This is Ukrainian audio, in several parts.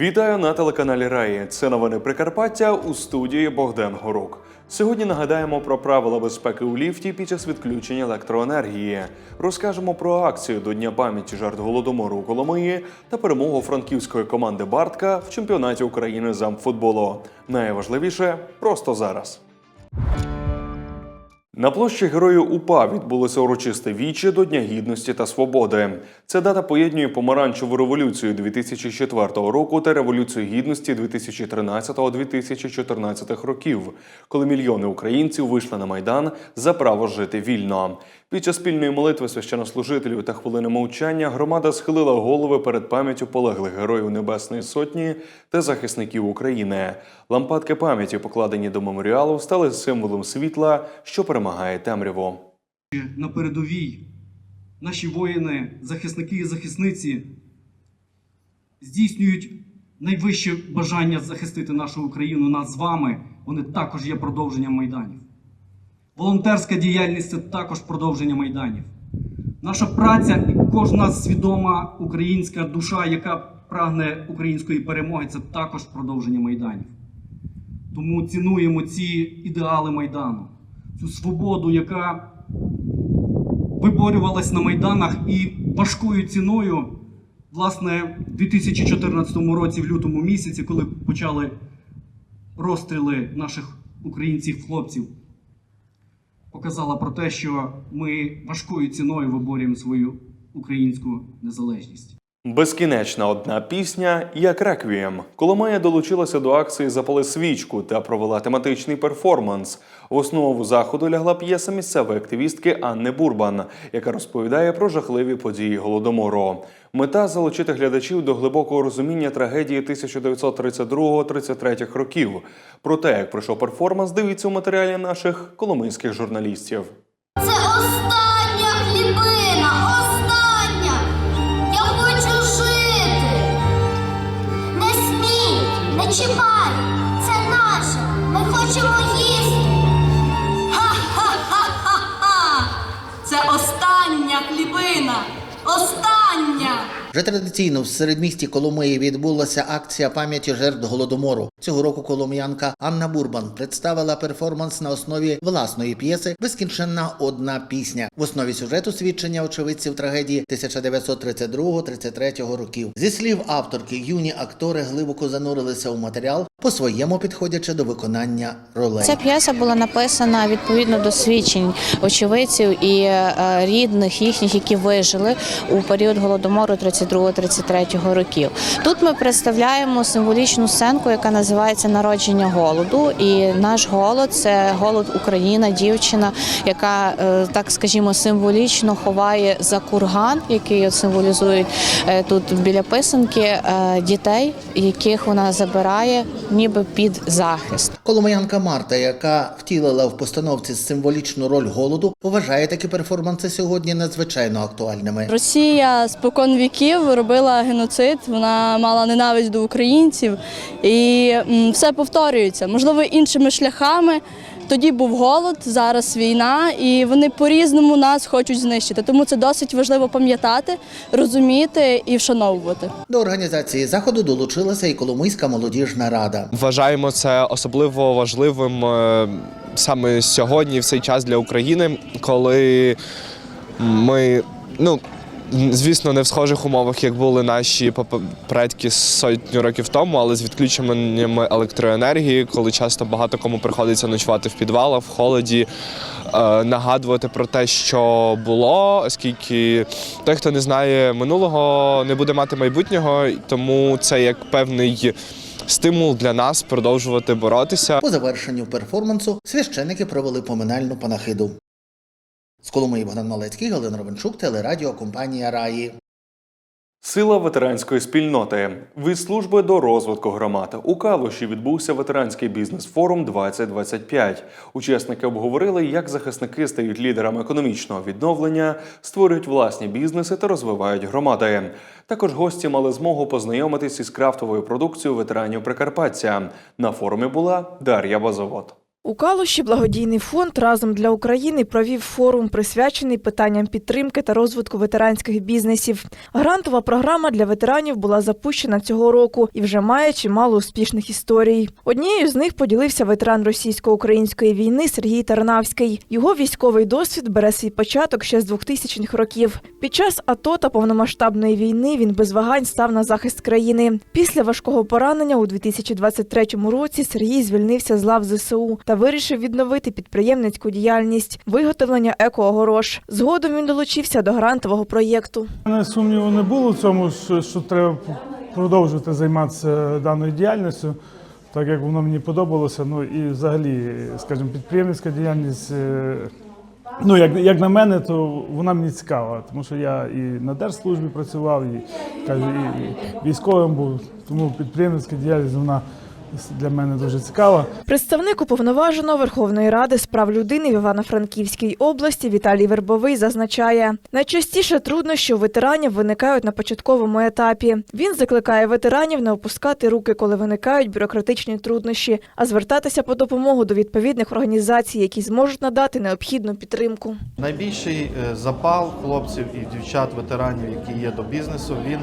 Вітаю на телеканалі Раї. Це новини Прикарпаття у студії Богдан Горук. Сьогодні нагадаємо про правила безпеки у ліфті під час відключення електроенергії. Розкажемо про акцію до Дня пам'яті жертв голодомору у Коломиї та перемогу франківської команди Бартка в чемпіонаті України з амфутболу. Найважливіше просто зараз. На площі Героїв УПА відбулося урочисте віче до Дня гідності та свободи. Ця дата поєднує помаранчеву революцію 2004 року та революцію гідності 2013-2014 років, коли мільйони українців вийшли на майдан за право жити вільно. Під час спільної молитви священнослужителів та хвилини мовчання громада схилила голови перед пам'яттю полеглих героїв Небесної Сотні та захисників України. Лампадки пам'яті, покладені до меморіалу, стали символом світла, що перемагає темряву. на передовій наші воїни, захисники і захисниці здійснюють найвище бажання захистити нашу Україну нас з вами. Вони також є продовженням майданів. Волонтерська діяльність це також продовження майданів. Наша праця і кожна свідома українська душа, яка прагне української перемоги, це також продовження майданів. Тому цінуємо ці ідеали Майдану, цю свободу, яка виборювалась на майданах і важкою ціною, власне, в 2014 році, в лютому місяці, коли почали розстріли наших українців-хлопців, показала про те, що ми важкою ціною виборюємо свою українську незалежність. Безкінечна одна пісня як реквієм. Коломия долучилася до акції Запали свічку та провела тематичний перформанс. В основу заходу лягла п'єса місцевої активістки Анни Бурбан, яка розповідає про жахливі події голодомору. Мета залучити глядачів до глибокого розуміння трагедії 1932-33 років. Про те, як пройшов перформанс, дивіться у матеріалі наших коломийських журналістів. Це не чіпай. Це наше. Ми хочемо їсти. Ха-ха-ха-ха! Це остання хлібина! Остання! Вже традиційно в середмісті Коломиї відбулася акція пам'яті жертв голодомору. Цього року коломиянка Анна Бурбан представила перформанс на основі власної п'єси Безкінченна одна пісня. В основі сюжету свідчення очевидців трагедії 1932-33 років. Зі слів авторки, юні актори глибоко занурилися у матеріал, по-своєму підходячи до виконання ролей. Ця п'єса була написана відповідно до свідчень очевидців і е, рідних їхніх, які вижили у період голодомору 32-33 років. Тут ми представляємо символічну сценку, яка називається Народження голоду. І наш голод це голод Україна, дівчина, яка е, так скажімо символічно ховає за курган, який от символізують е, тут біля писанки е, дітей, яких вона забирає, ніби під захист. Коломиянка Марта, яка втілила в постановці символічну роль голоду, вважає такі перформанси сьогодні надзвичайно актуальними. Росія спокон віків робила геноцид, вона мала ненависть до українців, і все повторюється. Можливо, іншими шляхами. Тоді був голод, зараз війна, і вони по-різному нас хочуть знищити. Тому це досить важливо пам'ятати, розуміти і вшановувати. До організації заходу долучилася і Коломийська молодіжна рада. Вважаємо це особливо важливим е, саме сьогодні, в цей час для України, коли ми, ну. Звісно, не в схожих умовах, як були наші предки сотню років тому, але з відключеннями електроенергії, коли часто багато кому приходиться ночувати в підвалах, в холоді, е, нагадувати про те, що було, оскільки той, хто не знає минулого, не буде мати майбутнього, тому це як певний стимул для нас продовжувати боротися. По завершенню перформансу священики провели поминальну панахиду. З Коломиї Богдан Малецький, Галина Ровенчук, телерадіокомпанія Раї. Сила ветеранської спільноти від служби до розвитку громад у Калуші відбувся ветеранський бізнес-форум 2025. Учасники обговорили, як захисники стають лідерами економічного відновлення, створюють власні бізнеси та розвивають громади. Також гості мали змогу познайомитись із крафтовою продукцією ветеранів Прикарпаття. На форумі була Дар'я Базовод. У Калуші благодійний фонд разом для України провів форум, присвячений питанням підтримки та розвитку ветеранських бізнесів. Грантова програма для ветеранів була запущена цього року і вже має чимало успішних історій. Однією з них поділився ветеран російсько-української війни Сергій Тарнавський. Його військовий досвід бере свій початок ще з 2000-х років. Під час АТО та повномасштабної війни він без вагань став на захист країни. Після важкого поранення у 2023 році Сергій звільнився з лав ЗСУ та вирішив відновити підприємницьку діяльність, виготовлення екоогорош. Згодом він долучився до грантового проєкту. Мене сумніву не було в цьому, що, треба продовжувати займатися даною діяльністю, так як воно мені подобалося. Ну і взагалі, скажімо, підприємницька діяльність. е, Ну, як, як на мене, то вона мені цікава, тому що я і на держслужбі працював, і, кажу, і військовим був, тому підприємницька діяльність вона для мене дуже цікава. Представник уповноваженого Верховної Ради з прав людини в Івано-Франківській області Віталій Вербовий зазначає, найчастіше труднощі у ветеранів виникають на початковому етапі. Він закликає ветеранів не опускати руки, коли виникають бюрократичні труднощі, а звертатися по допомогу до відповідних організацій, які зможуть надати необхідну підтримку. Найбільший е, запал хлопців і дівчат, ветеранів, які є до бізнесу, він,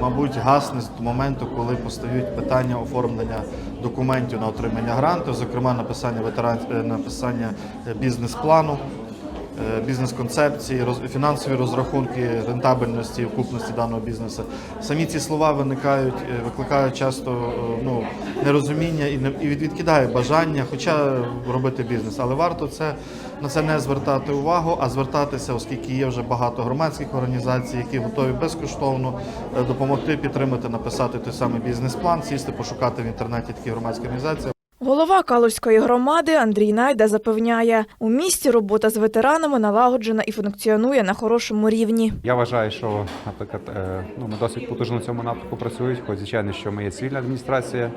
мабуть, гасне з моменту, коли постають питання оформлення документів на отримання гранту, зокрема написання ветеран... е, написання е, бізнес-плану. Е, Бізнес-концепції, фінансові розрахунки рентабельності окупності даного бізнесу. Самі ці слова виникають, е, викликають часто е, ну, нерозуміння і не- і відкидає бажання, хоча робити бізнес. Але варто це на це не звертати увагу, а звертатися, оскільки є вже багато громадських організацій, які готові безкоштовно допомогти, підтримати, написати той самий бізнес-план, сісти, пошукати в інтернеті такі громадські організації. Голова Калузької громади Андрій Найда запевняє, у місті робота з ветеранами налагоджена і функціонує на хорошому рівні. Я вважаю, що, наприклад, е, ну, ми досить потужно цьому напрямку працюють, хоч звичайно, що ми є цивільна адміністрація.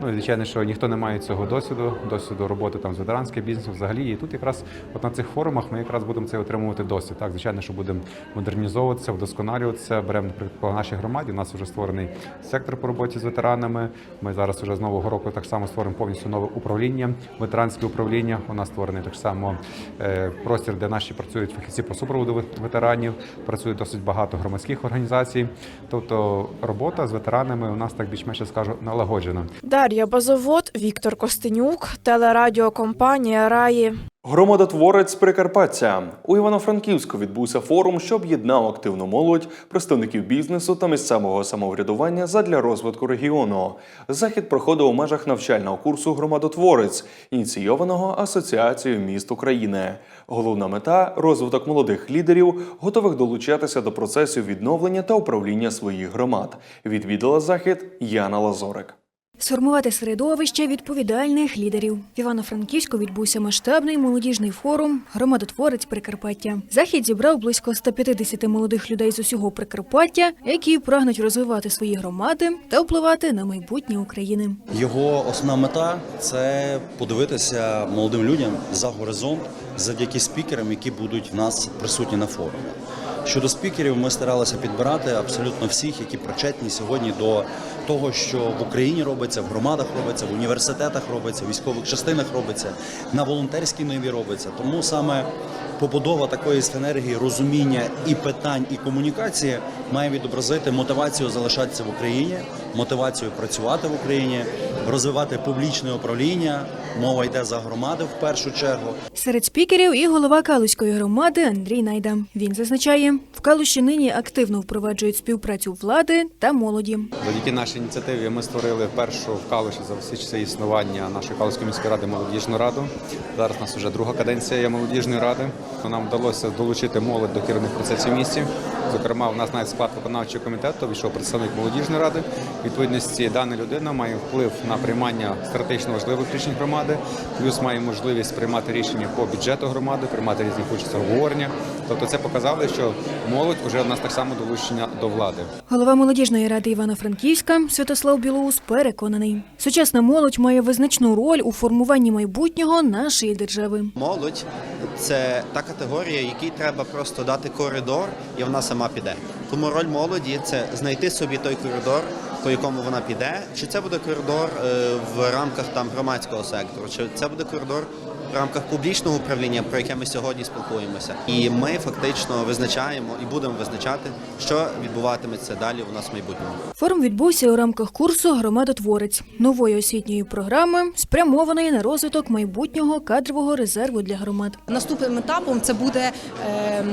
Ну і звичайно, що ніхто не має цього досвіду, досвіду роботи там з ветеранським бізнесом взагалі. І тут якраз от на цих форумах ми якраз будемо це отримувати досвід. Так, звичайно, що будемо модернізовуватися, вдосконалюватися. Беремо, наприклад, по нашій громаді. У нас вже створений сектор по роботі з ветеранами. Ми зараз вже з нового року так само створимо повністю нове управління, ветеранське управління. У нас створений так само е, простір, де наші працюють фахівці по супроводу ветеранів. Працює досить багато громадських організацій. Тобто робота з ветеранами у нас так більш-менше скажу налагоджена. Дар'я Базовод, Віктор Костенюк, телерадіокомпанія Раї. Громадотворець Прикарпаття у Івано-Франківську відбувся форум, що об'єднав активну молодь, представників бізнесу та місцевого самоврядування задля розвитку регіону. Захід проходив у межах навчального курсу Громадотворець, ініційованого Асоціацією міст України. Головна мета розвиток молодих лідерів, готових долучатися до процесів відновлення та управління своїх громад. Відвідала захід Яна Лазорик. Сформувати середовище відповідальних лідерів. В Івано-Франківську відбувся масштабний молодіжний форум Громадотворець Прикарпаття. Захід зібрав близько 150 молодих людей з усього Прикарпаття, які прагнуть розвивати свої громади та впливати на майбутнє України. Його основна мета це подивитися молодим людям за горизонт завдяки спікерам, які будуть в нас присутні на форумі. Щодо спікерів, ми старалися підбирати абсолютно всіх, які причетні сьогодні до того, що в Україні робиться, в громадах робиться, в університетах робиться, в військових частинах робиться, на волонтерській ниві робиться. Тому саме побудова такої синергії, розуміння і питань, і комунікації має відобразити мотивацію залишатися в Україні, мотивацію працювати в Україні, розвивати публічне управління. Мова йде за громади в першу чергу. Серед спікерів і голова Калузької громади Андрій Найда. Він зазначає, в Калуші нині активно впроваджують співпрацю влади та молоді. Завдяки нашій ініціативі ми створили першу в Калуші за всі часи існування нашої Калуської міської ради молодіжну раду. Зараз у нас вже друга каденція є молодіжної ради. Нам вдалося долучити молодь до керівних процесів місті. Зокрема, у нас навіть склад виконавчого комітету війшов представник молодіжної ради. Відповідності дана людина має вплив на приймання стратегічно важливих рішень громади, плюс має можливість приймати рішення по бюджету громади, приймати різні участь в обговорення. Тобто це показало, що молодь вже у нас так само долучення до влади. Голова молодіжної ради Івано-Франківська Святослав Білоус переконаний, сучасна молодь має визначну роль у формуванні майбутнього нашої держави. Молодь це та категорія, якій треба просто дати коридор, і вона сама піде. Тому роль молоді це знайти собі той коридор, по якому вона піде, чи це буде коридор е, в рамках там громадського сектору, чи це буде коридор в рамках публічного управління, про яке ми сьогодні спілкуємося. І ми фактично визначаємо і будемо визначати, що відбуватиметься далі у нас в майбутньому. Форум відбувся у рамках курсу Громадотворець нової освітньої програми, спрямованої на розвиток майбутнього кадрового резерву для громад. Наступним етапом це буде е,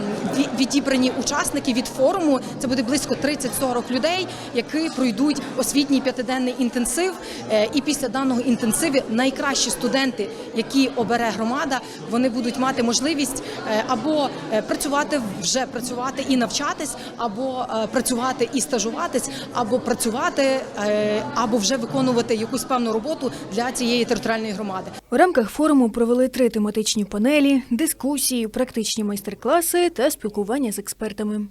відібрані учасники від форуму. Це буде близько 30-40 людей, які пройдуть освітній п'ятиденний інтенсив. Е, і після даного інтенсиву найкращі студенти, які обере громада, вони будуть мати можливість е, або е, працювати вже працювати і навчатись, або е, працювати і стажуватись, або працювати, або вже виконувати якусь певну роботу для цієї територіальної громади. У рамках форуму провели три тематичні панелі, дискусії, практичні майстер-класи та спілкування з експертами.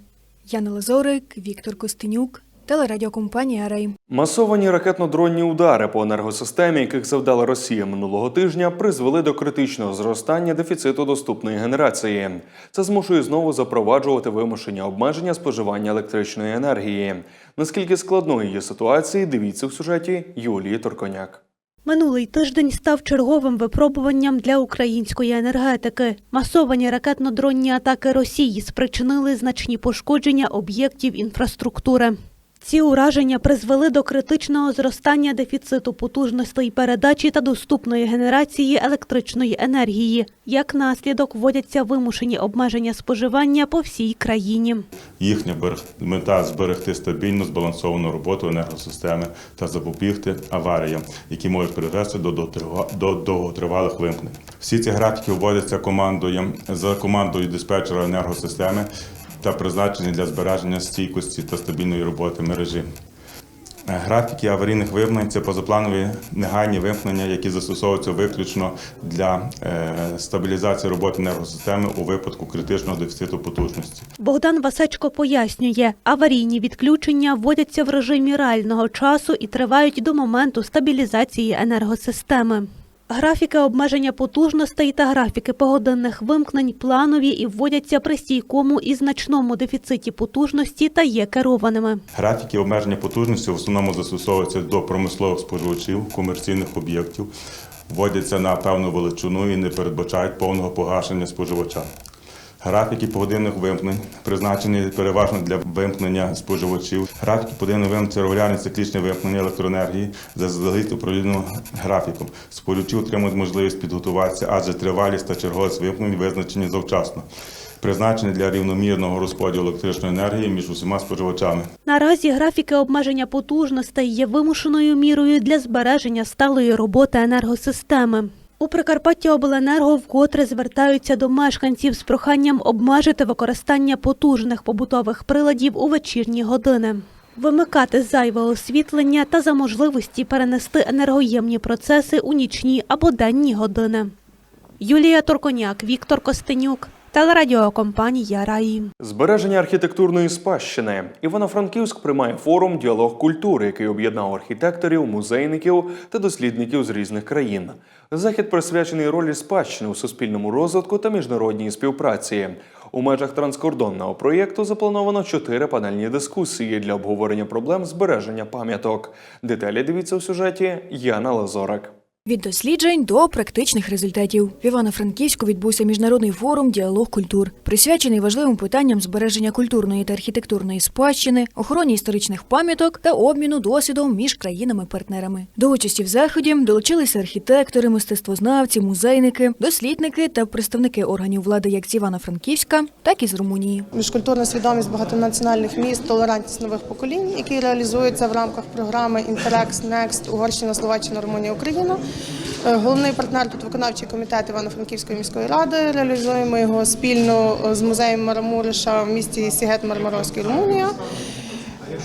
Яна Лазорик, Віктор Костенюк, телерадіокомпанія Рей. Масовані ракетно-дронні удари по енергосистемі, яких завдала Росія минулого тижня, призвели до критичного зростання дефіциту доступної генерації. Це змушує знову запроваджувати вимушені обмеження споживання електричної енергії. Наскільки складною є ситуація, дивіться в сюжеті Юлії Торконяк. Минулий тиждень став черговим випробуванням для української енергетики. Масовані ракетно-дронні атаки Росії спричинили значні пошкодження об'єктів інфраструктури. Ці ураження призвели до критичного зростання дефіциту потужностей передачі та доступної генерації електричної енергії. Як наслідок вводяться вимушені обмеження споживання по всій країні. Їхня мета зберегти стабільну збалансовану роботу енергосистеми та запобігти аваріям, які можуть привести до довготривалих вимкнень. Всі ці графіки вводяться командою за командою диспетчера енергосистеми та призначені для збереження стійкості та стабільної роботи мережі. Е, Графіки аварійних вимкнень це позапланові негайні вимкнення, які застосовуються виключно для е, стабілізації роботи енергосистеми у випадку критичного дефіциту потужності. Богдан Васечко пояснює, аварійні відключення вводяться в режимі реального часу і тривають до моменту стабілізації енергосистеми. Графіки обмеження потужностей та графіки погодинних вимкнень планові і вводяться при стійкому і значному дефіциті потужності та є керованими. Графіки обмеження потужності в основному застосовуються до промислових споживачів, комерційних об'єктів, вводяться на певну величину і не передбачають повного погашення споживача. Графіки погодинних вимкнень призначені переважно для вимкнення споживачів. Графіки погодинних вимкнень це регулярні циклічні вимкнення електроенергії за заздалегідь оприлюдненим графіком. Споживачі отримують можливість підготуватися, адже тривалість та черговість вимкнень визначені завчасно. Призначені для рівномірного розподілу електричної енергії між усіма споживачами. Наразі графіки обмеження потужностей є вимушеною мірою для збереження сталої роботи енергосистеми. У Прикарпаття Обленерго вкотре звертаються до мешканців з проханням обмежити використання потужних побутових приладів у вечірні години. Вимикати зайве освітлення та за можливості перенести енергоємні процеси у нічні або денні години. Юлія Торконяк, Віктор Костенюк, телерадіокомпанія Раї. Збереження архітектурної спадщини. Івано-Франківськ приймає форум Діалог культури, який об'єднав архітекторів, музейників та дослідників з різних країн. Захід присвячений ролі спадщини у суспільному розвитку та міжнародній співпраці. У межах транскордонного проєкту заплановано чотири панельні дискусії для обговорення проблем збереження пам'яток. Деталі дивіться у сюжеті Яна Лазорик. Від досліджень до практичних результатів в Івано-Франківську відбувся міжнародний форум Діалог культур, присвячений важливим питанням збереження культурної та архітектурної спадщини, охороні історичних пам'яток та обміну досвідом між країнами-партнерами. До участі в заході долучилися архітектори, мистецтвознавці, музейники, дослідники та представники органів влади як з Івано-Франківська, так і з Румунії. Міжкультурна свідомість багатонаціональних міст, толерантність нових поколінь, які реалізуються в рамках програми Інтерекс Next Угорщина, Словаччина, Румунія, Україна. Е, Головний партнер тут виконавчий комітет Івано-Франківської міської ради. Реалізуємо його спільно з музеєм Марамуриша в місті Сігет Мармаровський, Румунія.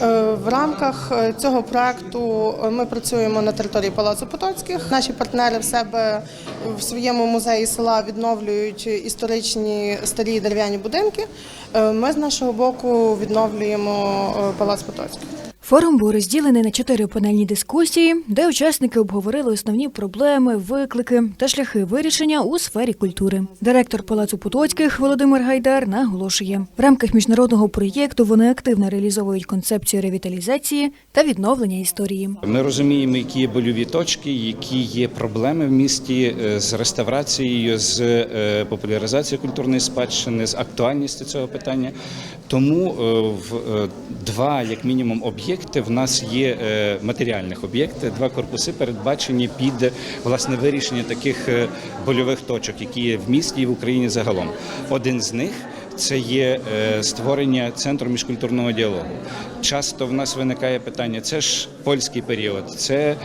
Е, В рамках е, цього проекту е, ми працюємо на території Палацу Потоцьких. Наші партнери в себе в своєму музеї села відновлюють історичні старі дерев'яні будинки. Е, Ми з нашого боку відновлюємо е, Палац Потоцький. Форум був розділений на чотири панельні дискусії, де учасники обговорили основні проблеми, виклики та шляхи вирішення у сфері культури. Директор Палацу Потоцьких Володимир Гайдар наголошує, в рамках міжнародного проєкту вони активно реалізовують концепцію ревіталізації та відновлення історії. Ми розуміємо, які є больові точки, які є проблеми в місті е, з реставрацією, з е, популяризацією культурної спадщини, з актуальністю цього питання. Тому е, в два, як мінімум, об'єкти в нас є е, матеріальних об'єкти, два корпуси передбачені під власне вирішення таких е, больових точок, які є в місті і в Україні загалом. Один з них це є е, створення центру міжкультурного діалогу. Часто в нас виникає питання: це ж польський період, це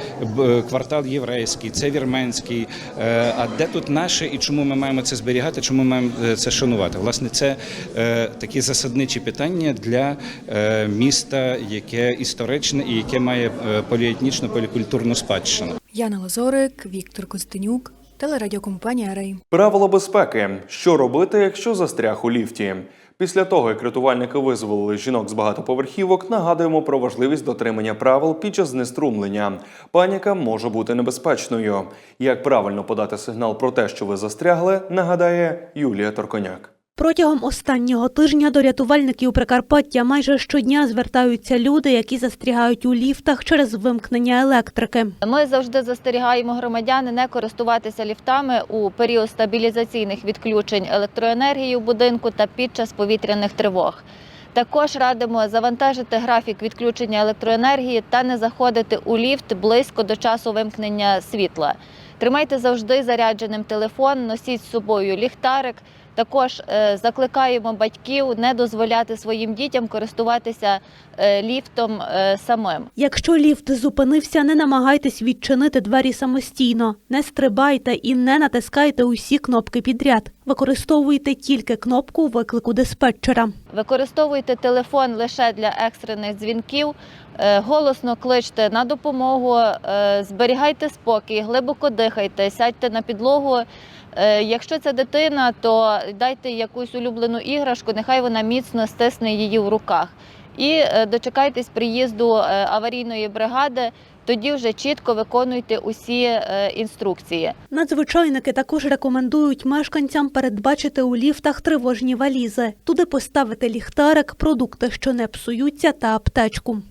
квартал єврейський, це вірменський. Е, А де тут наше і чому ми маємо це зберігати? Чому ми маємо е, це шанувати? Власне, це е, такі засадничі питання для е, міста, яке історичне і яке має е, поліетнічну полікультурну спадщину. Яна Лазорик, Віктор Костенюк, телерадіокомпанія Рей. Правила безпеки. Що робити, якщо застряг у ліфті? Після того, як рятувальники визволили жінок з багатоповерхівок, нагадуємо про важливість дотримання правил під час знеструмлення. Паніка може бути небезпечною. Як правильно подати сигнал про те, що ви застрягли, нагадає Юлія Торконяк. Протягом останнього тижня до рятувальників Прикарпаття майже щодня звертаються люди, які застрягають у ліфтах через вимкнення електрики. Ми завжди застерігаємо громадян не користуватися ліфтами у період стабілізаційних відключень електроенергії у будинку та під час повітряних тривог. Також радимо завантажити графік відключення електроенергії та не заходити у ліфт близько до часу вимкнення світла. Тримайте завжди зарядженим телефон, носіть з собою ліхтарик. Також е, закликаємо батьків не дозволяти своїм дітям користуватися е, ліфтом е, самим. Якщо ліфт зупинився, не намагайтесь відчинити двері самостійно, не стрибайте і не натискайте усі кнопки підряд. Використовуйте тільки кнопку виклику диспетчера. Використовуйте телефон лише для екстрених дзвінків, голосно кличте на допомогу, зберігайте спокій, глибоко дихайте, сядьте на підлогу. Е, Якщо це дитина, то дайте якусь улюблену іграшку, нехай вона міцно стисне її в руках. І е, дочекайтесь приїзду е, аварійної бригади. Тоді вже чітко виконуйте усі інструкції. Надзвичайники також рекомендують мешканцям передбачити у ліфтах тривожні валізи. Туди поставити ліхтарик, продукти, що не псуються, та аптечку.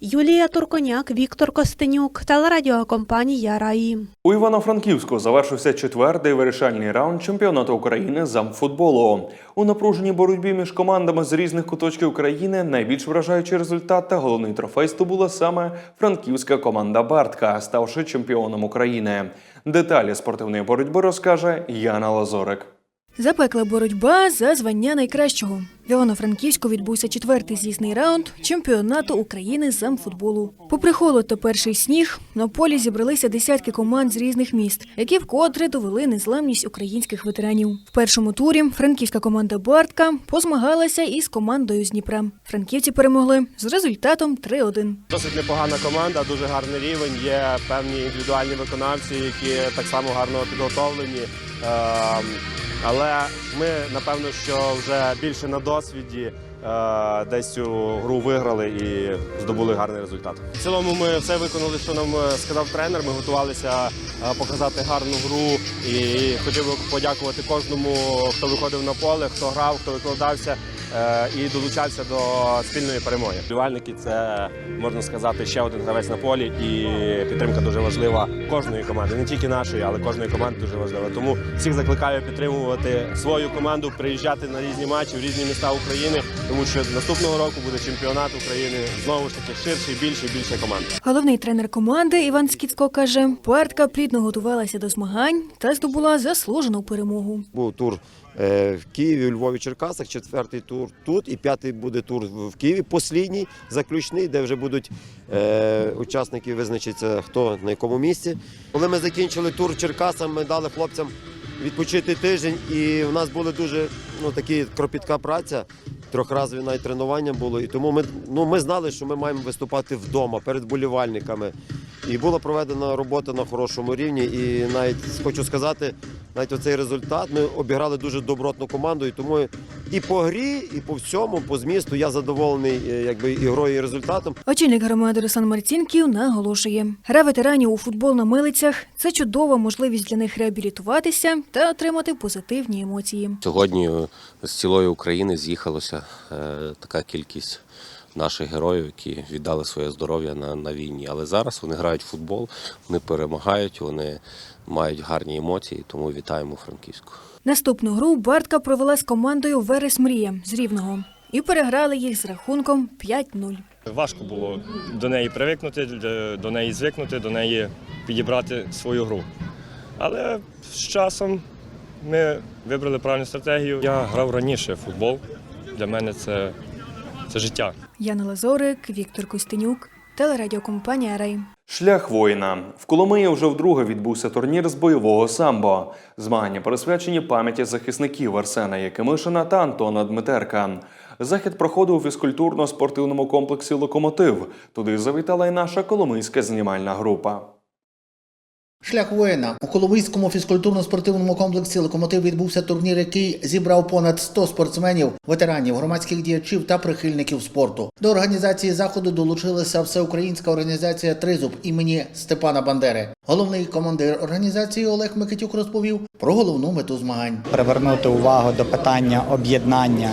Юлія Турконяк, Віктор Костенюк, телерадіокомпанія Раї. У Івано-Франківську завершився четвертий вирішальний раунд чемпіонату України з амфутболу. У напруженій боротьбі між командами з різних куточків країни найбільш вражаючий результат та головний трофей здобула саме франківська команда Бартка, ставши чемпіоном України. Деталі спортивної боротьби розкаже Яна Лазорик. Запекла боротьба за звання найкращого. В Івано-Франківську відбувся четвертий з'їзний раунд чемпіонату України з амфутболу. Попри холод та перший сніг, на полі зібралися десятки команд з різних міст, які вкотре довели незламність українських ветеранів. В першому турі франківська команда Бартка позмагалася із командою з Дніпра. Франківці перемогли з результатом 3-1. Досить непогана команда, дуже гарний рівень. Є певні індивідуальні виконавці, які так само гарно підготовлені. Але ми напевно, що вже більше на досвіді е, десь цю гру виграли і здобули гарний результат. В цілому ми все виконали, що нам е, сказав тренер. Ми готувалися е, показати гарну гру і хотів би подякувати кожному, хто виходив на поле, хто грав, хто викладався і долучався до спільної перемоги. Вболівальники – це можна сказати ще один гравець на полі, і підтримка дуже важлива кожної команди, не тільки нашої, але кожної команди дуже важлива. Тому всіх закликаю підтримувати свою команду, приїжджати на різні матчі в різні міста України, тому що наступного року буде чемпіонат України знову ж таки ширший, більший, більше команд. Головний тренер команди Іван Скіцько каже, Бартка плідно готувалася до змагань та здобула заслужену перемогу. Був тур е, в Києві, у Львові, Черкасах, четвертий тур тут і п'ятий буде тур в Києві, послідній, заключний, де вже будуть е, учасники визначитися, хто на якому місці. Коли ми закінчили тур в Черкасах, ми дали хлопцям відпочити тиждень, і в нас були дуже ну, такі кропітка праця. Трьохразові навіть тренування було, і тому ми, ну, ми знали, що ми маємо виступати вдома перед болівальниками. І була проведена робота на хорошому рівні. І навіть хочу сказати, навіть оцей результат ми обіграли дуже добротну команду, і тому І по грі, і по всьому, по змісту я задоволений е, якби ігрою і результатом. Очільник громади Руслан Марцінків наголошує, гра ветеранів у футбол на милицях це чудова можливість для них реабілітуватися та отримати позитивні емоції. Сьогодні з цілої України з'їхалося е, така кількість наших героїв, які віддали своє здоров'я на, на війні. Але зараз вони грають в футбол, вони перемагають, вони мають гарні емоції, тому вітаємо Франківську. Наступну гру Бартка провела з командою Верес Мрія з Рівного і переграли їх з рахунком 5-0. Важко було до неї привикнути, до- неї звикнути, до неї підібрати свою гру. Але з часом ми вибрали правильну стратегію. Я грав раніше в футбол. Для мене це, це життя. Яна Лазорик, Віктор Костенюк, телерадіокомпанія Рей. Шлях воїна в Коломиї вже вдруге відбувся турнір з бойового самбо. Змагання присвячені пам'яті захисників Арсена Якимишина та Антона Дмитерка. Захід проходив у фізкультурно-спортивному комплексі Локомотив. Туди завітала й наша коломийська знімальна група. Шлях воїна у Коломийському фізкультурно-спортивному комплексі Локомотив відбувся турнір, який зібрав понад 100 спортсменів, ветеранів, громадських діячів та прихильників спорту. До організації заходу долучилася всеукраїнська організація Тризуб імені Степана Бандери. Головний командир організації Олег Микитюк розповів про головну мету змагань. привернути увагу до питання об'єднання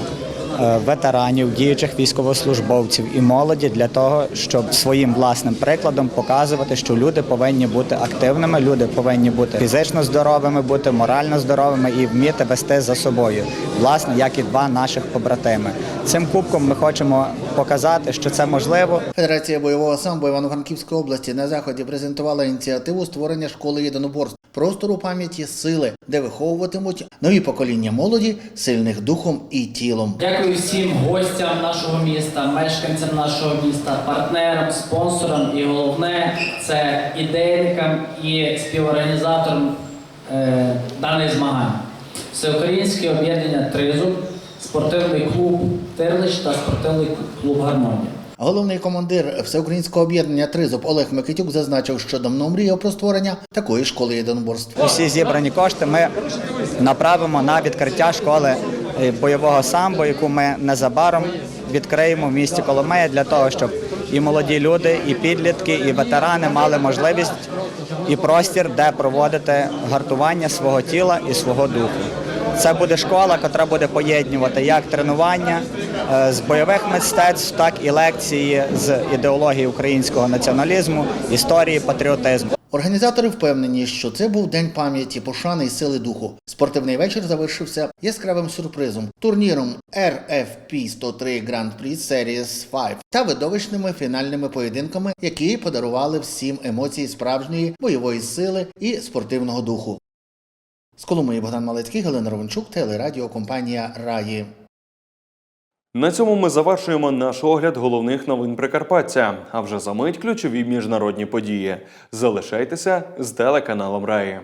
ветеранів, діючих військовослужбовців і молоді для того, щоб своїм власним прикладом показувати, що люди повинні бути активними, люди повинні бути фізично здоровими, бути морально здоровими і вміти вести за собою, власне, як і два наших побратими. Цим кубком ми хочемо показати, що це можливо. Федерація бойового самбо Івано-Франківської області на заході презентувала ініціативу створення школи єдиноборств, простору пам'яті сили, де виховуватимуть нові покоління молоді, сильних духом і тілом. Дякую всім гостям нашого міста, мешканцям нашого міста, партнерам, спонсорам і головне це ідейникам і співорганізаторам е, даних змагань. Всеукраїнське об'єднання Тризуб, спортивний клуб Тирлич та спортивний клуб Гармонія. Головний командир всеукраїнського об'єднання Тризуб Олег Микитюк зазначив, що давно мріяв про створення такої школи єдиноборств. Усі зібрані кошти ми направимо на відкриття школи е, бойового самбо, яку ми незабаром відкриємо в місті Коломея для того, щоб і молоді люди, і підлітки, і ветерани мали можливість і простір, де проводити гартування свого тіла і свого духу. Це буде школа, яка буде поєднувати як тренування е, з бойових мистецтв, так і лекції з ідеології українського націоналізму, історії, патріотизму. Організатори впевнені, що це був день пам'яті, пошани і сили духу. Спортивний вечір завершився яскравим сюрпризом турніром RFP 103 Grand Prix Series 5 та видовищними фінальними поєдинками, які подарували всім емоції справжньої бойової сили і спортивного духу. З Коломиї Богдан Малецький, Галина Ровенчук, телерадіокомпанія Раї. На цьому ми завершуємо наш огляд головних новин Прикарпаття. А вже за мить ключові міжнародні події. Залишайтеся з телеканалом Раї.